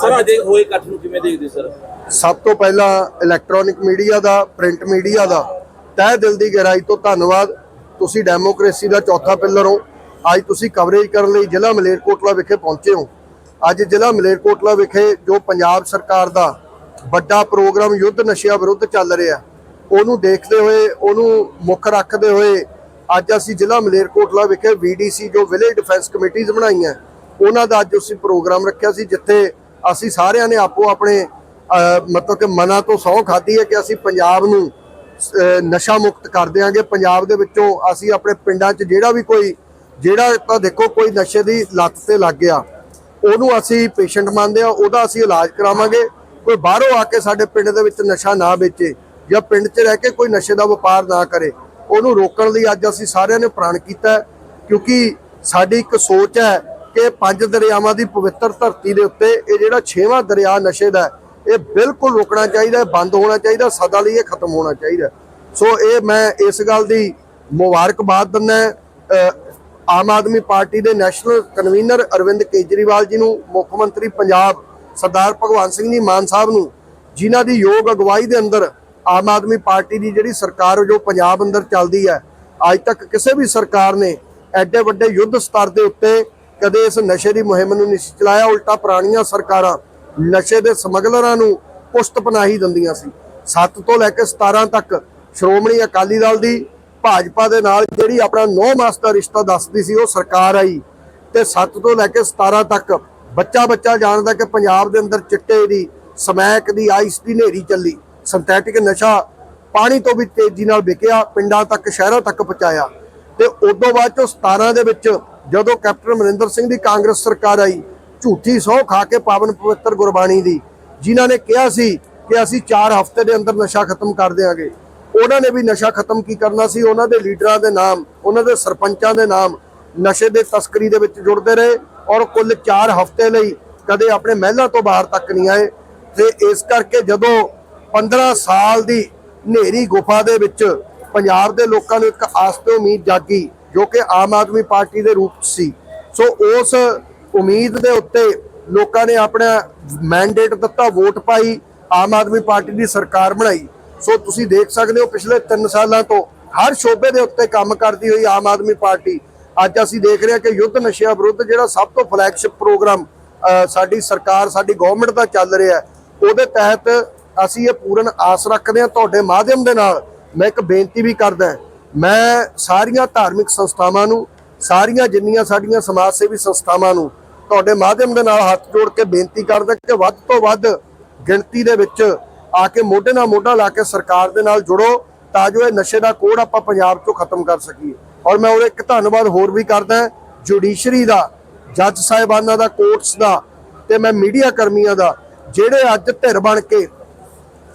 Sir, ਅਜੇ ਹੋਏ ਇਕੱਠ ਨੂੰ ਕਿਵੇਂ ਦੇਖਦੇ ਸਰ? ਸਭ ਤੋਂ ਪਹਿਲਾਂ ਇਲੈਕਟ੍ਰੋਨਿਕ ਮੀਡੀਆ ਦਾ ਪ੍ਰਿੰਟ ਮੀਡੀਆ ਦਾ, ਤਹਿ ਦਿਲ ਦੀ ਗਹਿਰਾਈ ਤੋਂ ਧੰਨਵਾਦ। ਤੁਸੀਂ ਡੈਮੋਕ੍ਰੇਸੀ ਦਾ ਚੌਥਾ ਪਿੱਲਰ ਹੋ। ਅੱਜ ਤੁਸੀਂ ਕਵਰੇਜ ਕਰਨ ਲਈ ਜ਼ਿਲ੍ਹਾ ਮਲੇਰਕੋਟਲਾ ਵਿਖੇ ਪਹੁੰਚੇ ਹੋ। ਅੱਜ ਜ਼ਿਲ੍ਹਾ ਮਲੇਰਕੋਟਲਾ ਵਿਖੇ ਜੋ ਪੰਜਾਬ ਸਰਕਾਰ ਦਾ ਵੱਡਾ ਪ੍ਰੋਗਰਾਮ ਯੁੱਧ ਨਸ਼ਿਆਂ ਵਿਰੁੱਧ ਚੱਲ ਰਿਹਾ, ਉਹਨੂੰ ਦੇਖਦੇ ਹੋਏ, ਉਹਨੂੰ ਮੁੱਖ ਰੱਖਦੇ ਹੋਏ, ਅੱਜ ਅਸੀਂ ਜ਼ਿਲ੍ਹਾ ਮਲੇਰਕੋਟਲਾ ਵਿਖੇ ਵੀਡੀਸੀ ਜੋ ਵਿਲੇਜ ਡਿਫੈਂਸ ਕਮੇਟੀਆਂ ਬਣਾਈਆਂ ਉਹਨਾਂ ਦਾ ਅੱਜ ਅਸੀਂ ਪ੍ਰੋਗਰਾਮ ਰੱਖਿਆ ਸੀ, ਜਿੱਥੇ ਅਸੀਂ ਸਾਰਿਆਂ ਨੇ ਆਪੋ ਆਪਣੇ ਮਤਲਬ ਕਿ ਮਨਾਂ ਤੋਂ ਸਹੁੰ ਖਾਧੀ ਹੈ ਕਿ ਅਸੀਂ ਪੰਜਾਬ ਨੂੰ ਨਸ਼ਾ ਮੁਕਤ ਕਰ ਦਿਆਂਗੇ। ਪੰਜਾਬ ਦੇ ਵਿੱਚੋਂ ਅਸੀਂ ਆਪਣੇ ਪਿੰਡਾਂ 'ਚ ਜਿਹੜਾ ਵੀ ਕੋਈ, ਜਿਹੜਾ ਤਾਂ ਦੇਖੋ ਕੋਈ ਨਸ਼ੇ ਦੀ ਲੱਤ ਤੇ ਲੱਗ ਗਿਆ, ਉਹਨੂੰ ਅਸੀਂ ਪੇਸ਼ੈਂਟ ਮੰਨਦੇ ਆ ਉਹਦਾ ਅਸੀਂ ਇਲਾਜ ਕਰਾਵਾਂਗੇ। ਕੋਈ ਬਾਹਰੋਂ ਆ ਕੇ ਸਾਡੇ ਪਿੰਡ ਦੇ ਵਿੱਚ ਨਸ਼ਾ ਨਾ ਵੇਚੇ ਜਾਂ ਪਿੰਡ 'ਚ ਰਹਿ ਕੇ ਕੋਈ ਨਸ਼ੇ ਦਾ ਵਪਾਰ ਨਾ ਕਰੇ, ਉਹਨੂੰ ਰੋਕਣ ਲਈ ਅੱਜ ਅਸੀਂ ਸਾਰਿਆਂ ਨੇ ਪ੍ਰਣ ਕੀਤਾ ਕਿਉਂਕਿ ਸਾਡੀ ਇੱਕ ਸੋਚ ਹੈ ਕਿ ਪੰਜ ਦਰਿਆਵਾਂ ਦੀ ਪਵਿੱਤਰ ਧਰਤੀ ਦੇ ਉੱਤੇ ਇਹ ਜਿਹੜਾ ਛੇਵਾਂ ਦਰਿਆ ਨਸ਼ੇ ਦਾ ਇਹ ਬਿਲਕੁਲ ਰੁਕਣਾ ਚਾਹੀਦਾ ਬੰਦ ਹੋਣਾ ਚਾਹੀਦਾ, ਸਦਾ ਲਈ ਇਹ ਖਤਮ ਹੋਣਾ ਚਾਹੀਦਾ ਸੋ ਇਹ ਮੈਂ ਇਸ ਗੱਲ ਦੀ ਮੁਬਾਰਕਬਾਦ ਦਿੰਦਾ ਆਮ ਆਦਮੀ ਪਾਰਟੀ ਦੇ ਨੈਸ਼ਨਲ ਕਨਵੀਨਰ ਅਰਵਿੰਦ ਕੇਜਰੀਵਾਲ ਜੀ ਨੂੰ, ਮੁੱਖ ਮੰਤਰੀ ਪੰਜਾਬ ਸਰਦਾਰ ਭਗਵੰਤ ਸਿੰਘ ਜੀ ਮਾਨ ਸਾਹਿਬ ਨੂੰ, ਜਿਨ੍ਹਾਂ ਦੀ ਯੋਗ ਅਗਵਾਈ ਦੇ ਅੰਦਰ ਆਮ ਆਦਮੀ ਪਾਰਟੀ ਦੀ ਜਿਹੜੀ ਸਰਕਾਰ ਜੋ ਪੰਜਾਬ ਅੰਦਰ ਚੱਲਦੀ ਹੈ, ਅੱਜ ਤੱਕ ਕਿਸੇ ਵੀ ਸਰਕਾਰ ਨੇ ਐਡੇ ਵੱਡੇ ਯੁੱਧ ਸਤਰ ਦੇ ਉੱਤੇ ਕਦੇ ਇਸ ਨਸ਼ੇ ਦੀ ਮੁਹਿੰਮ ਨੂੰ ਨਹੀਂ ਚਲਾਇਆ, ਉਲਟਾ ਪੁਰਾਣੀਆਂ ਸਰਕਾਰਾਂ ਨਸ਼ੇ ਦੇ ਸਮਗਲਰਾਂ ਨੂੰ ਪੁਸ਼ਤ ਪਨਾਹੀ ਦਿੰਦੀਆਂ ਸੀ। 7 ਤੋਂ ਲੈ ਕੇ 17 ਤੱਕ ਸ਼੍ਰੋਮਣੀ ਅਕਾਲੀ ਦਲ ਦੀ ਭਾਜਪਾ ਦੇ ਨਾਲ ਜਿਹੜੀ ਆਪਣਾ 9 ਮਾਸ ਦਾ ਰਿਸ਼ਤਾ ਦੱਸਦੀ ਸੀ, ਉਹ ਸਰਕਾਰ ਆਈ। ਤੇ 7 ਤੋਂ ਲੈ ਕੇ 17 ਤੱਕ ਬੱਚਾ ਬੱਚਾ ਜਾਣਦਾ ਕਿ ਪੰਜਾਬ ਦੇ ਅੰਦਰ ਚਿੱਟੇ ਦੀ, ਸਮੈਕ ਦੀ, ਆਈਸ ਦੀ ਨੇਰੀ ਚੱਲੀ। ਸਿੰਥੈਟਿਕ ਨਸ਼ਾ ਪਾਣੀ ਤੋਂ ਵੀ ਤੇਜ਼ੀ ਨਾਲ ਵਿਕਿਆ, ਪਿੰਡਾਂ ਤੱਕ, ਸ਼ਹਿਰਾਂ ਤੱਕ ਪਹੁੰਚਾਇਆ। ਤੇ ਉਦੋਂ ਬਾਅਦ ਚੋਂ 17 ਦੇ ਵਿੱਚ ਜਦੋਂ ਕੈਪਟਨ ਅਮਰਿੰਦਰ ਸਿੰਘ ਦੀ ਕਾਂਗਰਸ ਸਰਕਾਰ ਆਈ, ਝੂਠੀ ਸਹੁੰ ਖਾ ਕੇ ਪਾਵਨ ਪਵਿੱਤਰ ਗੁਰਬਾਣੀ ਦੀ, ਜਿਨ੍ਹਾਂ ਨੇ ਕਿਹਾ ਸੀ ਕਿ ਅਸੀਂ 4 ਹਫ਼ਤੇ ਦੇ ਅੰਦਰ ਨਸ਼ਾ ਖਤਮ ਕਰ ਦਿਆਂਗੇ। ਉਹਨਾਂ ਨੇ ਵੀ ਨਸ਼ਾ ਖਤਮ ਕੀ ਕਰਨਾ ਸੀ? ਉਹਨਾਂ ਦੇ ਲੀਡਰਾਂ ਦੇ ਨਾਮ, ਉਹਨਾਂ ਦੇ ਸਰਪੰਚਾਂ ਦੇ ਨਾਮ ਨਸ਼ੇ ਦੇ ਤਸਕਰੀ ਦੇ ਵਿੱਚ ਜੁੜਦੇ ਰਹੇ ਔਰ ਕੁੱਲ 4 ਹਫ਼ਤੇ ਲਈ ਕਦੇ ਆਪਣੇ ਮਹਿਲਾਂ ਤੋਂ ਬਾਹਰ ਤੱਕ ਨਹੀਂ ਆਏ। ਤੇ ਇਸ ਕਰਕੇ ਜਦੋਂ 15 ਸਾਲ ਦੀ ਹਨੇਰੀ ਗੁਫਾ ਦੇ ਵਿੱਚ ਪੰਜਾਬ ਦੇ ਲੋਕਾਂ ਨੂੰ ਇੱਕ ਆਸ ਤੇ ਉਮੀਦ ਜਾਗੀ ਜੋ ਕਿ ਆਮ ਆਦਮੀ ਪਾਰਟੀ ਦੇ ਰੂਪ 'ਚ ਸੀ। ਸੋ ਉਸ ਉਮੀਦ ਦੇ ਉੱਤੇ ਲੋਕਾਂ ਨੇ ਆਪਣਾ ਮੈਂਡੇਟ ਦਿੱਤਾ, ਵੋਟ ਪਾਈ, ਆਮ ਆਦਮੀ ਪਾਰਟੀ ਦੀ ਸਰਕਾਰ ਬਣਾਈ। ਸੋ ਤੁਸੀਂ ਦੇਖ ਸਕਦੇ ਹੋ, ਪਿਛਲੇ 3 ਸਾਲਾਂ ਤੋਂ ਹਰ ਸ਼ੋਬੇ ਦੇ ਉੱਤੇ ਕੰਮ ਕਰਦੀ ਹੋਈ ਆਮ ਆਦਮੀ ਪਾਰਟੀ। ਅੱਜ ਅਸੀਂ ਦੇਖ ਰਹੇ ਹਾਂ ਕਿ ਯੁੱਧ ਨਸ਼ਿਆਂ ਵਿਰੁੱਧ ਜਿਹੜਾ ਸਭ ਤੋਂ ਫਲੈਗਸ਼ਿਪ ਪ੍ਰੋਗਰਾਮ ਸਾਡੀ ਸਰਕਾਰ, ਸਾਡੀ ਗਵਰਨਮੈਂਟ ਦਾ ਚੱਲ ਰਿਹਾ ਹੈ, ਉਹਦੇ ਤਹਿਤ ਅਸੀਂ ਇਹ ਪੂਰਨ ਆਸ ਰੱਖਦੇ ਹਾਂ। ਤੁਹਾਡੇ ਮਾਧਿਅਮ ਦੇ ਨਾਲ ਮੈਂ ਇੱਕ ਬੇਨਤੀ ਵੀ ਕਰਦਾ ਮੈਂ ਸਾਰੀਆਂ ਧਾਰਮਿਕ ਸੰਸਥਾਵਾਂ ਨੂੰ, ਸਾਰੀਆਂ ਜਿੰਨੀਆਂ ਸਾਡੀਆਂ ਸਮਾਜ ਸੇਵੀ ਸੰਸਥਾਵਾਂ ਨੂੰ ਤੁਹਾਡੇ ਮਾਧਿਅਮ ਦੇ ਨਾਲ ਹੱਥ ਜੋੜ ਕੇ ਬੇਨਤੀ ਕਰਦਾ ਕਿ ਵੱਧ ਤੋਂ ਵੱਧ ਗਿਣਤੀ ਦੇ ਵਿੱਚ ਆ ਕੇ ਮੋਢੇ ਨਾਲ ਮੋਢਾ ਲਾ ਕੇ ਸਰਕਾਰ ਦੇ ਨਾਲ ਜੁੜੋ ਤਾਂ ਜੋ ਇਹ ਨਸ਼ੇ ਦਾ ਕੋੜ ਆਪਾਂ ਪੰਜਾਬ ਤੋਂ ਖਤਮ ਕਰ ਸਕੀਏ। ਔਰ ਮੈਂ ਉਹਦਾ ਇੱਕ ਧੰਨਵਾਦ ਹੋਰ ਵੀ ਕਰਦਾ, ਜੁਡੀਸ਼ਰੀ ਦਾ, ਜੱਜ ਸਾਹਿਬਾਨਾਂ ਦਾ ਕੋਰਟਸ ਦਾ ਤੇ ਮੈਂ ਮੀਡੀਆ ਕਰਮੀਆਂ ਦਾ, ਜਿਹੜੇ ਅੱਜ ਧਿਰ ਬਣ ਕੇ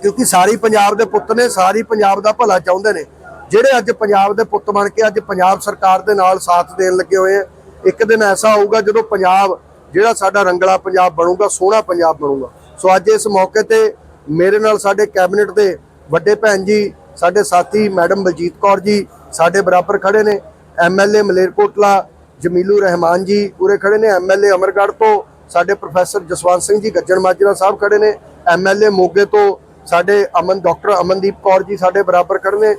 ਕਿਉਂਕਿ ਸਾਰੀ ਪੰਜਾਬ ਦੇ ਪੁੱਤ ਨੇ, ਸਾਰੀ ਪੰਜਾਬ ਦਾ ਭਲਾ ਚਾਹੁੰਦੇ ਨੇ। ਜਿਹੜੇ ਅੱਜ ਪੰਜਾਬ ਦੇ ਪੁੱਤ ਬਣ ਕੇ ਅੱਜ ਪੰਜਾਬ ਸਰਕਾਰ ਦੇ ਨਾਲ ਸਾਥ ਦੇਣ ਲੱਗੇ ਹੋਏ ਆ, ਇੱਕ ਦਿਨ ਐਸਾ ਆਊਗਾ ਜਦੋਂ ਪੰਜਾਬ, ਜਿਹੜਾ ਸਾਡਾ ਰੰਗਲਾ ਪੰਜਾਬ ਬਣੂਗਾ, ਸੋਹਣਾ ਪੰਜਾਬ ਬਣੂਗਾ। ਸੋ ਅੱਜ ਇਸ ਮੌਕੇ ਤੇ ਮੇਰੇ ਨਾਲ ਸਾਡੇ ਕੈਬਨਿਟ ਦੇ ਵੱਡੇ ਭੈਣ ਜੀ, ਸਾਡੇ ਸਾਥੀ ਮੈਡਮ ਬਲਜੀਤ ਕੌਰ ਜੀ, ਸਾਡੇ ਬਰਾਬਰ ਖੜੇ ਨੇ ਐਮਐਲਏ ਮਲੇਰਕੋਟਲਾ ਜਮੀਲੂ ਰਹਿਮਾਨ ਜੀ ਪੂਰੇ ਖੜੇ ਨੇ ਐਮਐਲਏ ਅਮਰਗੜ੍ਹ ਤੋਂ ਸਾਡੇ ਪ੍ਰੋਫੈਸਰ ਜਸਵੰਤ ਸਿੰਘ ਜੀ, ਗੱਜਣ ਮਾਜਰਾ ਸਾਹਿਬ ਖੜੇ ਨੇ ਐਮਐਲਏ ਮੋਗੇ ਤੋਂ ਸਾਡੇ ਅਮਨ, ਡਾਕਟਰ ਅਮਨਦੀਪ ਕੌਰ ਜੀ ਸਾਡੇ ਬਰਾਬਰ ਖੜੇ ਨੇ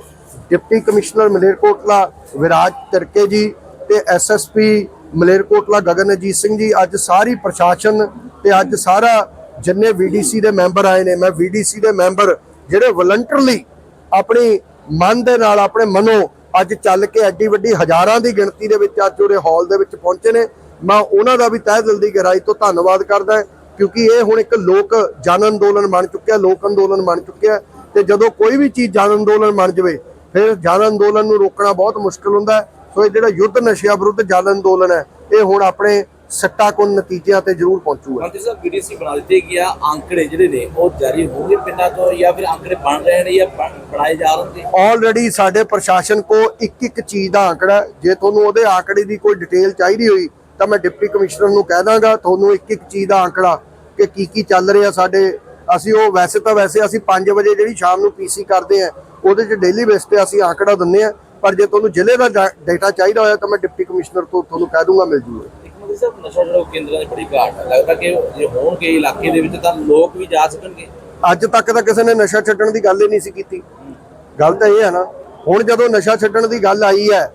ਡਿਪਟੀ ਕਮਿਸ਼ਨਰ ਮਲੇਰਕੋਟਲਾ ਵਿਰਾਜ ਤਿਰਕੇ ਜੀ ਤੇ ਐਸਐਸਪੀ ਮਲੇਰਕੋਟਲਾ ਗਗਨਜੀਤ ਸਿੰਘ ਜੀ, ਅੱਜ ਸਾਰੀ ਪ੍ਰਸ਼ਾਸਨ ਤੇ ਅੱਜ ਸਾਰਾ ਜਿੰਨੇ ਵੀਡੀਸੀ ਦੇ ਮੈਂਬਰ ਆਏ ਨੇ, ਮੈਂ ਵੀਡੀਸੀ ਦੇ ਮੈਂਬਰ ਜਿਹੜੇ ਵਲੰਟਰਲੀ ਆਪਣੀ ਮਨ ਦੇ ਨਾਲ, ਆਪਣੇ ਮਨੋਂ ਅੱਜ ਚੱਲ ਕੇ ਐਡੀ ਵੱਡੀ ਹਜ਼ਾਰਾਂ ਦੀ ਗਿਣਤੀ ਦੇ ਵਿੱਚ ਅੱਜ ਉਹਦੇ ਹਾਲ ਦੇ ਵਿੱਚ ਪਹੁੰਚੇ ਨੇ। ਮੈਂ ਉਹਨਾਂ ਦਾ ਵੀ ਤਹਿ ਦਿਲ ਦੀ ਗਹਿਰਾਈ ਤੋਂ ਧੰਨਵਾਦ ਕਰਦਾ ਕਿਉਂਕਿ ਇਹ ਹੁਣ ਇੱਕ ਲੋਕ ਜਨ ਅੰਦੋਲਨ ਬਣ ਚੁੱਕਿਆ, ਲੋਕ ਅੰਦੋਲਨ ਬਣ ਚੁੱਕਿਆ ਤੇ ਜਦੋਂ ਕੋਈ ਵੀ ਚੀਜ਼ ਜਨ ਅੰਦੋਲਨ ਬਣ ਜਾਵੇ ਫਿਰ ਜਨ ਅੰਦੋਲਨ ਨੂੰ ਰੋਕਣਾ ਬਹੁਤ ਮੁਸ਼ਕਲ ਹੁੰਦਾ ਸੋ ਇਹ ਜਿਹੜਾ ਯੁੱਧ ਨਸ਼ਿਆਂ ਵਿਰੁੱਧ ਜਨ ਅੰਦੋਲਨ ਹੈ ਇਹ ਹੁਣ ਆਪਣੇ ਸੱਟਾਕੁੰਨ ਨਤੀਜਿਆਂ ਤੇ ਜ਼ਰੂਰ ਪਹੁੰਚੂਗਾ। ਮੰਤਰੀ ਸਾਹਿਬ ਵੀਡੀਸੀ ਬਣਾ ਦਿੱਤੀ ਗਿਆ ਅੰਕੜੇ ਜਿਹੜੇ ਨੇ ਉਹ ਜਾਰੀ ਹੋਣਗੇ ਪਿੰਡਾਂ ਤੋਂ ਜਾਂ ਫਿਰ ਅੰਕੜੇ ਬਣ ਰਹੇ ਨੇ ਜਾਂ ਬਣਾਏ ਜਾ ਰਹੇ ਨੇ? ਆਲਰੇਡੀ ਸਾਡੇ ਪ੍ਰਸ਼ਾਸਨ ਕੋ ਇੱਕ ਇੱਕ ਚੀਜ਼ ਦਾ ਅੰਕੜਾ ਜੇ ਤੁਹਾਨੂੰ ਉਹਦੇ ਆਂਕੜੇ ਦੀ ਕੋਈ ਡਿਟੇਲ ਚਾਹੀਦੀ ਹੋਈ ਤਾਂ ਮੈਂ ਡਿਪਟੀ ਕਮਿਸ਼ਨਰ ਨੂੰ ਕਹਿ ਦਾਂਗਾ ਤੁਹਾਨੂੰ ਇੱਕ ਇੱਕ ਚੀਜ਼ ਦਾ ਅੰਕੜਾ ਕਿ ਕੀ ਕੀ ਚੱਲ ਰਿਹਾ ਸਾਡੇ। ਅਸੀਂ ਉਹ ਵੈਸੇ ਤਾਂ ਵੈਸੇ ਅਸੀਂ 5 ਵਜੇ ਜਿਹੜੀ ਸ਼ਾਮ ਨੂੰ ਪੀਸੀ ਕਰਦੇ ਆ ਉਹਦੇ 'ਚ ਡੇਲੀ ਬੇਸ ਤੇ ਅਸੀਂ ਆંકੜਾ ਦਿੰਨੇ ਆ ਪਰ ਜੇ ਤੁਹਾਨੂੰ ਜ਼ਿਲ੍ਹੇ ਦਾ ਡਾਟਾ ਚਾਹੀਦਾ ਹੋਇਆ ਤਾਂ ਮੈਂ ਡਿਪਟੀ ਕਮਿਸ਼ਨਰ ਤੋਂ ਤੁਹਾਨੂੰ ਕਹਿ ਦੂੰਗਾ ਮਿਲ ਜੂਗਾ। ਇੱਕ ਮਿੰਟ ਸਾਹਿਬ ਨਸ਼ਾ ਛੁਡਾਊ ਕੇਂਦਰਾਂ ਦੀ ਬੜੀ ਘਾਟ ਹੈ। ਲੱਗਦਾ ਕਿ ਜੇ ਹੋਣਗੇ ਇਲਾਕੇ ਦੇ ਵਿੱਚ ਤਾਂ ਲੋਕ ਵੀ ਜਾ ਸਕਣਗੇ। ਅੱਜ ਤੱਕ ਤਾਂ ਕਿਸੇ ਨੇ ਨਸ਼ਾ ਛੱਡਣ ਦੀ ਗੱਲ ਹੀ ਨਹੀਂ ਸੀ ਕੀਤੀ। ਗੱਲ ਤਾਂ ਇਹ ਹੈ ਨਾ ਹੁਣ ਜਦੋਂ ਨਸ਼ਾ ਛੱਡਣ ਦੀ ਗੱਲ ਆਈ ਹੈ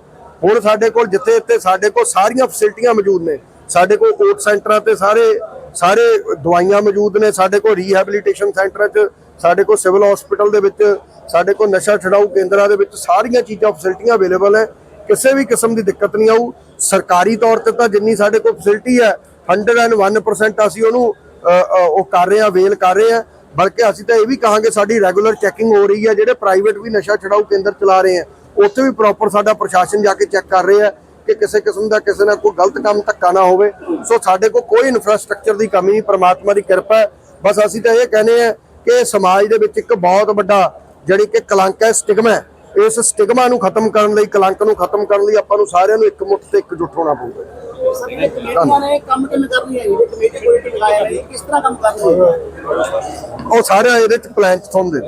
ਹੁਣ ਸਾਡੇ ਕੋਲ ਜਿੱਥੇ ਇੱਥੇ ਸਾਡੇ ਕੋਲ ਸਾਰੀਆਂ ਫੈਸਿਲਿਟੀਆਂ ਮੌਜੂਦ ਨੇ। ਸਾਡੇ ਕੋਲ ਕੋਰਟ ਸੈਂਟਰਾਂ ਤੇ ਸਾਰੇ ਸਾਰੇ ਦਵਾਈਆਂ ਮੌਜੂਦ ਨੇ। ਸਾਡੇ ਕੋਲ ਰੀਹੈਬਿਲਿਟੇਸ਼ਨ ਸੈਂਟਰਾਂ 'ਚ ਸਾਡੇ ਕੋਲ ਸਿਵਲ ਹਸਪੀਟਲ ਦੇ ਵਿੱਚ ਸਾਡੇ ਕੋਲ ਨਸ਼ਾ ਛਡਾਊ ਕੇਂਦਰਾਂ ਦੇ ਵਿੱਚ ਸਾਰੀਆਂ ਚੀਜ਼ਾਂ ਫੈਸਿਲਿਟੀਆਂ ਅਵੇਲੇਬਲ ਹੈ। ਕਿਸੇ ਵੀ ਕਿਸਮ ਦੀ ਦਿੱਕਤ ਨਹੀਂ ਆਊ। ਸਰਕਾਰੀ ਤੌਰ ਤੇ ਤਾਂ ਜਿੰਨੀ ਸਾਡੇ ਕੋਲ ਫੈਸਿਲਿਟੀ ਹੈ 101% ਅਸੀਂ ਉਹਨੂੰ ਉਹ ਕਰ ਰਹੇ ਆ ਵੇਲ ਕਰ ਰਹੇ ਆ ਬਲਕਿ ਅਸੀਂ ਤਾਂ ਇਹ ਵੀ ਕਹਾਂਗੇ, ਸਾਡੀ ਰੈਗੂਲਰ ਚੈਕਿੰਗ ਹੋ ਰਹੀ ਹੈ, ਜਿਹੜੇ ਪ੍ਰਾਈਵੇਟ ਵੀ ਨਸ਼ਾ ਛਡਾਊ ਕੇਂਦਰ ਚਲਾ ਰਹੇ ਆ ਉੱਥੇ ਵੀ ਪ੍ਰੋਪਰ ਸਾਡਾ ਪ੍ਰਸ਼ਾਸਨ ਜਾ ਕੇ ਚੈੱਕ ਕਰ ਰਿਹਾ ਹੈ ਕਿ ਕਿਸੇ ਕਿਸਮ ਦਾ ਕਿਸੇ ਨਾਲ ਕੋਈ ਗਲਤ ਕੰਮ ਧੱਕਾ ਨਾ ਹੋਵੇ। ਸੋ ਸਾਡੇ ਕੋਲ ਕੋਈ ਇਨਫਰਾਸਟ੍ਰਕਚਰ ਦੀ ਕਮੀ ਨਹੀਂ, ਪ੍ਰਮਾਤਮਾ ਦੀ ਕਿਰਪਾ ਹੈ। ਬਸ ਅਸੀਂ ਤਾਂ ਇਹ ਕਹਿੰਦੇ ਆ ਕਿ ਸਮਾਜ ਦੇ ਵਿੱਚ ਇੱਕ ਬਹੁਤ ਵੱਡਾ ਜਿਹੜੀ ਕਿ ਕਲੰਕ ਹੈ ਸਟਿਗਮਾ ਹੈ। ਇਸ ਸਟਿਗਮਾ ਨੂੰ ਖਤਮ ਕਰਨ ਲਈ ਕਲੰਕ ਨੂੰ ਖਤਮ ਕਰਨ ਲਈ ਆਪਾਂ ਨੂੰ ਸਾਰਿਆਂ ਨੂੰ ਇੱਕ ਮੁੱਠ ਤੇ ਇਕਜੁੱਟ ਹੋਣਾ ਪਊਗਾ। ਉਹ ਸਾਰੇ ਇਹਦੇ ਚ ਪਲਾਨ ਚ ਤੁਹਾਨੂੰ ਦੇ।